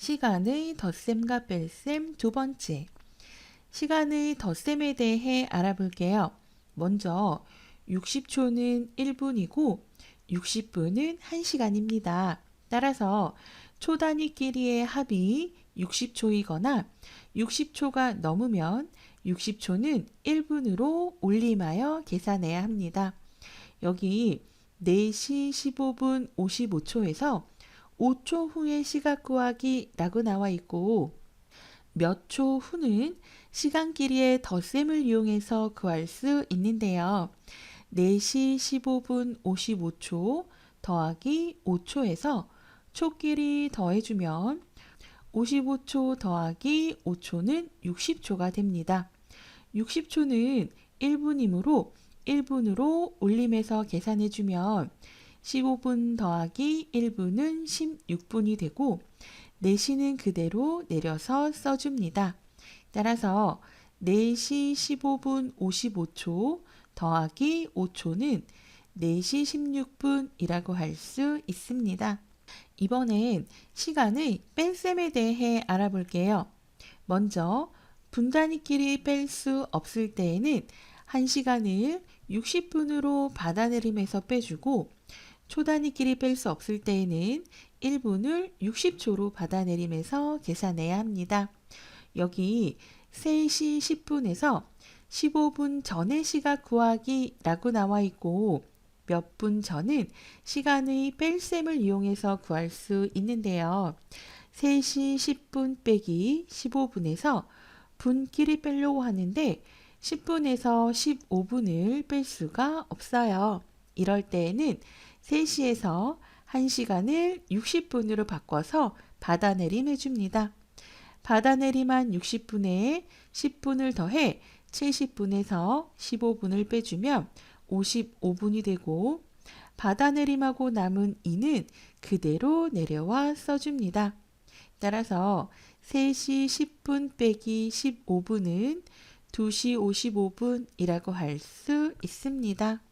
시간의 덧셈과 뺄셈 두 번째. 시간의 덧셈에 대해 알아볼게요. 먼저 60초는 1분이고 60분은 1시간입니다. 따라서 초 단위끼리의 합이 60초이거나 60초가 넘으면 60초는 1분으로 올림하여 계산해야 합니다. 여기 4시 15분 55초에서 5초 후의 시각 구하기 라고 나와 있고 몇 초 후는 시간끼리의 덧셈을 이용해서 구할 수 있는데요. 4시 15분 55초 더하기 5초에서 초끼리 더해주면 55초 더하기 5초는 60초가 됩니다. 60초는 1분이므로 1분으로 올림해서 계산해주면 15분 더하기 1분은 16분이 되고 내시는 그대로 내려서 써줍니다. 따라서 4시 15분 55초 더하기 5초는 4시 16분이라고 할 수 있습니다. 이번엔 시간의 뺄셈에 대해 알아볼게요. 먼저 분단위끼리 뺄 수 없을 때에는 1시간을 60분으로 받아내림에서 빼주고 초단위끼리 뺄 수 없을 때에는 1분을 60초로 받아내림에서 계산해야 합니다. 여기 3시 10분에서 15분 전의 시각 구하기 라고 나와 있고 몇 분 전은 시간의 뺄셈을 이용해서 구할 수 있는데요. 3시 10분 빼기 15분에서 분끼리 빼려고 하는데 10분에서 15분을 뺄 수가 없어요. 이럴 때에는 3시에서 1시간을 60분으로 바꿔서 받아내림 해줍니다. 받아내림한 60분에 10분을 더해 70분에서 15분을 빼주면 55분이 되고 받아내림하고 남은 2는 그대로 내려와 써줍니다. 따라서 3시 10분 빼기 15분은 2시 55분이라고 할 수 있습니다.